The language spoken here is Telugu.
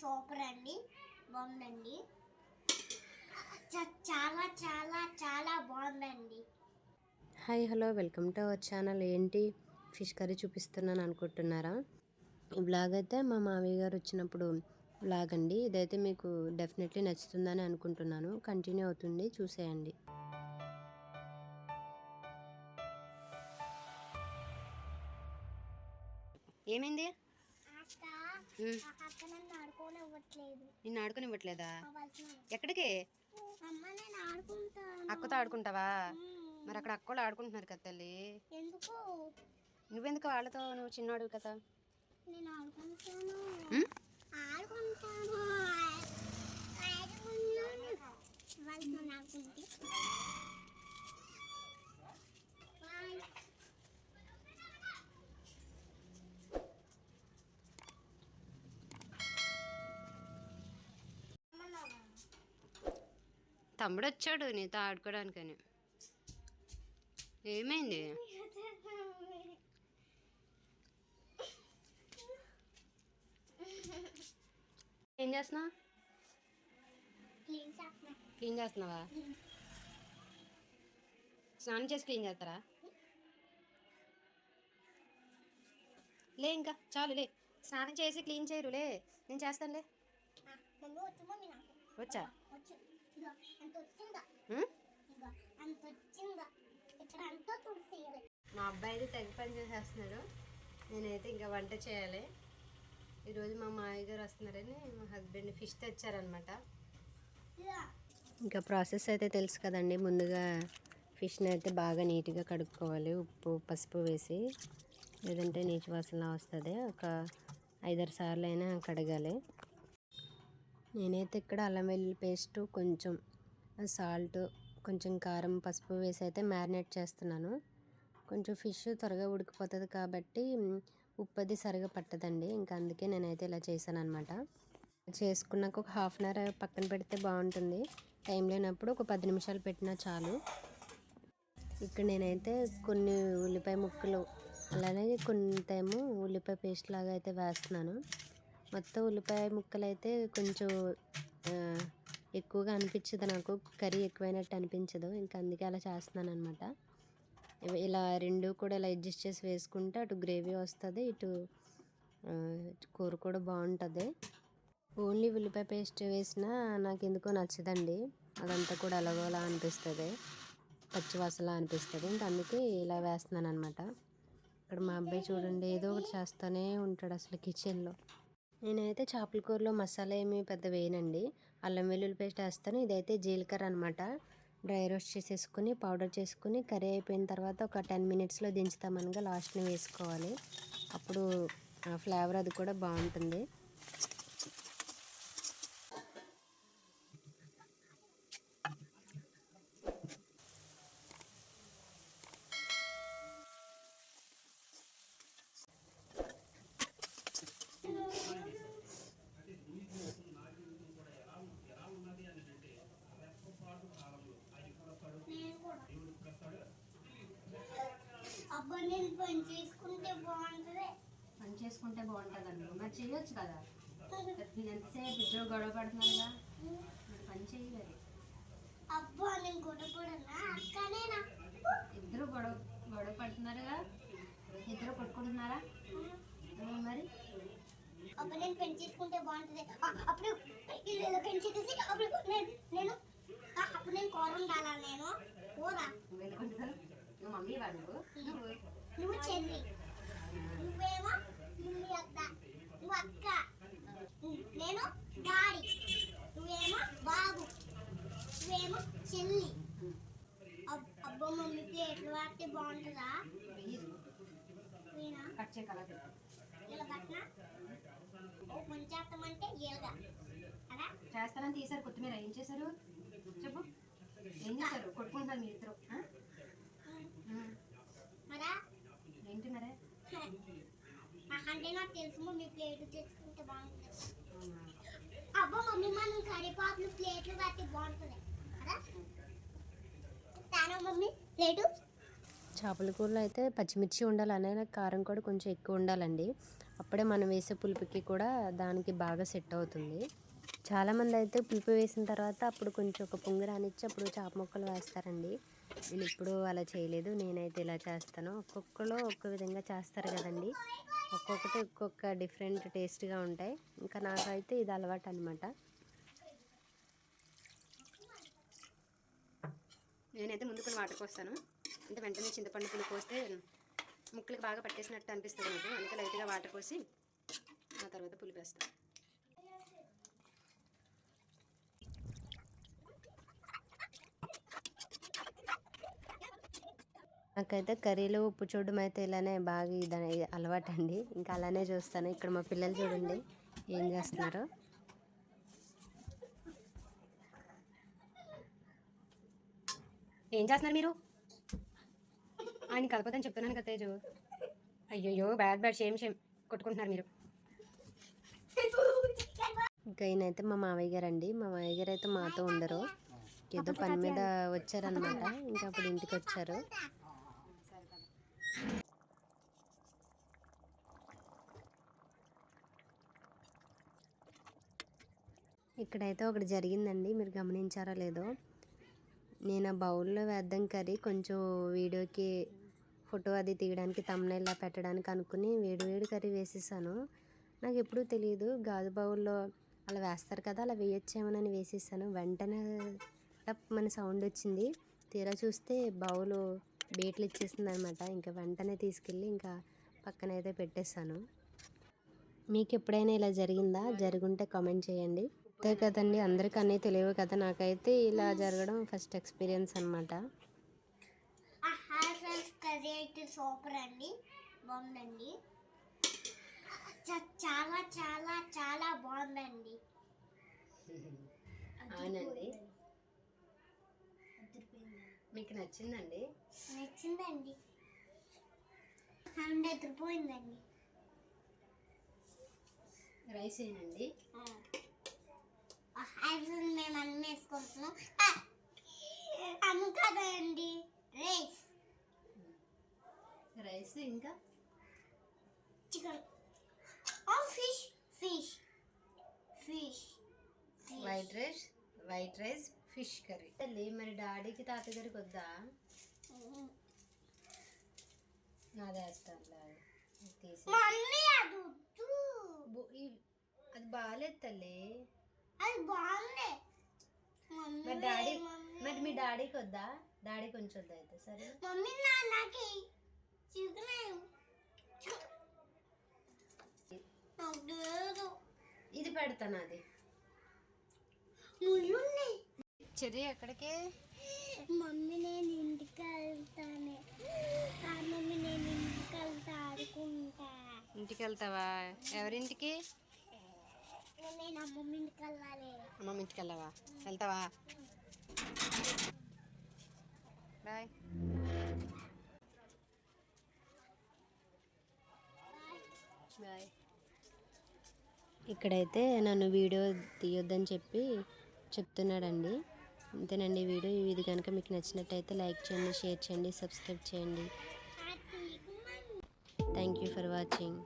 సూపర్ అండి. బాగుందండి. చాలా చాలా చాలా బాగుందండి. Hi hello. Welcome to our channel. ఏంటి? ఫిష్ కర్రీ చూపిస్తున్నాను అనుకుంటున్నారా? ఈ బ్లాగ్ అయితే మా మామయ్య గారు వచ్చినప్పుడు బ్లాగ్ అండి. ఇదైతే మీకు డెఫినెట్లీ నచ్చుతుందని అనుకుంటున్నాను. కంటిన్యూ అవుతుంది. చూసేయండి. ఏమైంది? నన్ను ఆడుకోనివ్వట్లేదు? ఎక్కడికి? అక్కతో ఆడుకుంటావా. మరి అక్కడ అక్క వాళ్ళు ఆడుకుంటున్నారు కదా తల్లి. ఎందుకు? నువ్వెందుకు వాళ్ళతో? నువ్వు చిన్నవాడు కదా నేను ఆడుకుంటాను ఉమ్? ఆడుకుంటాను ఆడుకుంటాను వాళ్ళతో ఆడుకుంటే బాయ్. తమ్ముడు వచ్చాడు నీతో ఆడుకోవడానికని ఏమైంది? ఏం చేస్తున్నావు? క్లీన్ చేస్తున్నా క్లీన్ చేస్తున్నావా? స్నానం చేసి క్లీన్ చేస్తారా? లే ఇంకా చాలు లే. స్నానం చేసి క్లీన్ చేయరు లే నేను చేస్తానులే. వచ్చు? మా అబ్బాయి అయితే తెగ పని చేసేస్తున్నాడు. నేనైతే ఇంకా వంట చేయాలి. ఈరోజు మా మామయ్య గారు వస్తున్నారని మా హస్బెండ్ ఫిష్ తెచ్చారనమాట ఇంకా ప్రాసెస్ అయితే తెలుసు కదండి. ముందుగా ఫిష్ని అయితే బాగా నీట్గా కడుక్కోవాలి. ఉప్పు పసుపు వేసి. లేదంటే నీచు వాసన వస్తుంది. ఒక ఐదారు సార్లు అయినా కడగాలి. నేనైతే ఇక్కడ అల్లం వెల్లుల్లి పేస్టు కొంచెం సాల్ట్ కొంచెం కారం పసుపు వేసి అయితే మ్యారినేట్ చేస్తున్నాను. కొంచెం ఫిష్ త్వరగా ఉడికిపోతుంది కాబట్టి ఉప్పు అది సరిగా పట్టదండి. ఇంకా అందుకే నేనైతే ఇలా చేశాను అనమాట చేసుకున్నాక ఒక హాఫ్ అన్ అవర్ పక్కన పెడితే బాగుంటుంది. టైం లేనప్పుడు ఒక పది నిమిషాలు పెట్టినా చాలు. ఇక్కడ నేనైతే కొన్ని ఉల్లిపాయ ముక్కలు అలానే కొంతేమో ఉల్లిపాయ పేస్ట్ లాగా అయితే వేస్తున్నాను. మొత్తం ఉల్లిపాయ ముక్కలు అయితే కొంచెం ఎక్కువగా అనిపించదు నాకు. కర్రీ ఎక్కువైనట్టు అనిపించదు. ఇంకా అందుకే అలా చేస్తున్నాను అనమాట ఇలా రెండు కూడా ఇలా అడ్జస్ట్ చేసి వేసుకుంటే అటు గ్రేవీ వస్తుంది ఇటు కూర కూడా బాగుంటుంది. ఓన్లీ ఉల్లిపాయ పేస్ట్ వేసినా నాకు ఎందుకో నచ్చదండి. అదంతా కూడా ఎలాగోలా అనిపిస్తుంది. పచ్చివాసలా అనిపిస్తుంది. ఇంకా అందుకే ఇలా వేస్తున్నాను అనమాట ఇక్కడ మా అబ్బాయి చూడండి ఏదో ఒకటి చేస్తూనే ఉంటాడు అసలు కిచెన్లో. నేనైతే చేపల కూరలో మసాలా ఏమి పెద్ద వేయనండి. అల్లం వెల్లుల్లి పేస్ట్ వేస్తాను. ఇదైతే జీలకర్ర అనమాట డ్రై రోస్ట్ చేసేసుకుని పౌడర్ చేసుకుని కర్రీ అయిపోయిన తర్వాత ఒక టెన్ మినిట్స్లో దించుతామనగా లాస్ట్ని వేసుకోవాలి. అప్పుడు ఫ్లేవర్ అది కూడా బాగుంటుంది నేను కూడా అబ్బా నేను పని చేసుకుంటే బాగుంటుందండి. మరి చేయొచ్చు కదా. ఎంతసేపు ఇద్దరు గొడవ పడుతున్నారుగా మరి పని చేయలేదు అబ్బా నేను గొడవపడనా ఇద్దరు గొడవ గొడవ పడుతున్నారుగా ఇద్దరు కొట్టుకుంటున్నారా? మరి. అబ్బా నేను పెళ్ళి చేసుకుంటే బాగుంటుంది. అప్పుడు ఇల్లు పెంచేసి అప్పుడు నేను నేను అప్పుడు నేను కూర ఉండాలా నేను? కూర ఎందుకుంటున్నావు నువ్వు మమ్మీ వాడు నువ్వు నువ్వు చెల్లి నువ్వేమో నువ్వు అక్క నువ్వు అక్క నేను డాడీ నువ్వేమో బాబు నువ్వేమో చెల్లి అబ్- అబ్బా మమ్మీ వాడితే బాగుంటుందా? కట్ చేయ కలర్ అదా చేస్తారని తీసారు కొత్తిమీర ఏం చేశారు? చెప్పు. ఏం చేశారు? కొట్టుకుంటారు మీ ఇద్దరు. ఏంటి మరే? అంటే నాకు తెలుసు మమ్మీ ప్లేట్ తెచ్చుకుంటే బాగుంటుంది? అబ్బా మమ్మీ మనం కరివేపాకులు ప్లేట్లు కట్టి బాగుంటుంది. కదా? తాను మమ్మీ ప్లేటు. చేపల కూరలో అయితే పచ్చిమిర్చి ఉండాలి అలానే కారం కూడా కొంచెం ఎక్కువ ఉండాలండి. అప్పుడే మనం వేసే పులుపుకి కూడా దానికి బాగా సెట్ అవుతుంది. చాలామంది అయితే పులుపు వేసిన తర్వాత అప్పుడు కొంచెం ఒక పొంగు రానిచ్చి అప్పుడు చేప ముక్కలు వేస్తారండి. నేను ఇప్పుడు అలా చేయలేదు. నేనైతే ఇలా చేస్తాను. ఒక్కొక్కరు ఒక్క విధంగా చేస్తారు కదండి. ఒక్కొక్కటి ఒక్కొక్క డిఫరెంట్ టేస్ట్గా ఉంటాయి. ఇంకా నాకైతే ఇది అలవాటు అనమాట నేనైతే ముందు కొన్ని వాటర్ పోస్తాను అంటే వెంటనే చింతపండు పులుపు పోస్తే ముక్కలకి బాగా పట్టేసినట్టు అనిపిస్తుంది నాకు. అందుకే లైట్గా వాటర్ పోసి ఆ తర్వాత పులుపు వేస్తాను నాకైతే కర్రీలో ఉప్పు చూడడం అయితే ఇలానే బాగా ఇదని అలవాటు అండి ఇంకా అలానే చూస్తాను. ఇక్కడ మా పిల్లలు చూడండి ఏం చేస్తున్నారు. ఏం చేస్తున్నారు మీరు? ఆయన కలపదని చెప్తున్నాను కదా తేజు. అయ్యయ్యో బ్యాడ్ బ్యాడ్ షేమ్ షేమ్ కొట్టుకుంటున్నారు మీరు. ఇంకా ఈయనైతే మా మావయ్య గారు అండి. మా మావయ్య గారు అయితే మాతో ఉండరు. ఏదో పని మీద వచ్చారనమాట ఇంకా అప్పుడు ఇంటికి వచ్చారు. ఇక్కడైతే ఒకటి జరిగిందండి. మీరు గమనించారో లేదో. నేను ఆ బౌల్లో వేద్దాం కర్రీ కొంచెం వీడియోకి ఫోటో అది తీయడానికి తమ్నైల్లా పెట్టడానికి అనుకుని వేడివేడి కర్రీ వేసేసాను. నాకు ఎప్పుడూ తెలియదు గాజు బౌల్లో అలా వేస్తారు కదా అలా వేయొచ్చేమోనని వేసేసాను. వెంటనే మన సౌండ్ వచ్చింది. తీరా చూస్తే బౌలు బేట్లు ఇచ్చేసింది అనమాట ఇంకా వెంటనే తీసుకెళ్ళి ఇంకా పక్కన అయితే పెట్టేశాను. మీకు ఎప్పుడైనా ఇలా జరిగిందా? జరుగుంటే కామెంట్ చేయండి. అంతే కదండి. అందరికీ అన్నీ తెలియవు కదా నాకైతే. ఇలా జరగడం ఫస్ట్ ఎక్స్పీరియన్స్ అనమాట కర్రీ అయితే సూపర్ అండి. బాగుందండి. చాలా చాలా చాలా బాగుందండి. అవునండి. మీకు నచ్చిందండి? నచ్చిందండి. హండ్రెడ్ ఎదిరిపోయిందండి రైస్ ఏనండి? మేము అన్నీ వేసుకుంటున్నాం. ఆ, అను కదండి రైస్. రైస్ ఇంకా chicken. Fish fish fish white rice white rice fish curry. తల్లి మరి డాడీకి తాతగారికి వద్దా? నాది వేస్తాను తీసి మమ్మీ అది బాగాలేదు తల్లి. అది బాగుంది మరి డాడీ మరి మీ డాడీకి వద్దా? డాడీ కొంచెం వద్దా అయితే? సరే. మమ్మీ నాన్నకి ఇది పెడతాను అది. చెర్రీ ఎక్కడికి? మమ్మీ నేను ఇంటికి వెళ్తాను. ఆ మమ్మీ నేను ఇంటికి వెళ్తా ఆడుకుంటా. ఇంటికి వెళ్తావా? ఎవరింటికి? నేను అమ్మమ్మ ఇంటికి వెళ్ళాలి. అమ్మమ్మ ఇంటికి వెళ్ళావా? వెళ్తావా? బాయ్. ఇక్కడైతే నన్ను వీడియో తీయొద్దని చెప్పి చెప్తున్నాడండి. అంతేనండి వీడియో. ఇది కనుక మీకు నచ్చినట్టయితే లైక్ చేయండి షేర్ చేయండి సబ్స్క్రైబ్ చేయండి. Thank you for watching.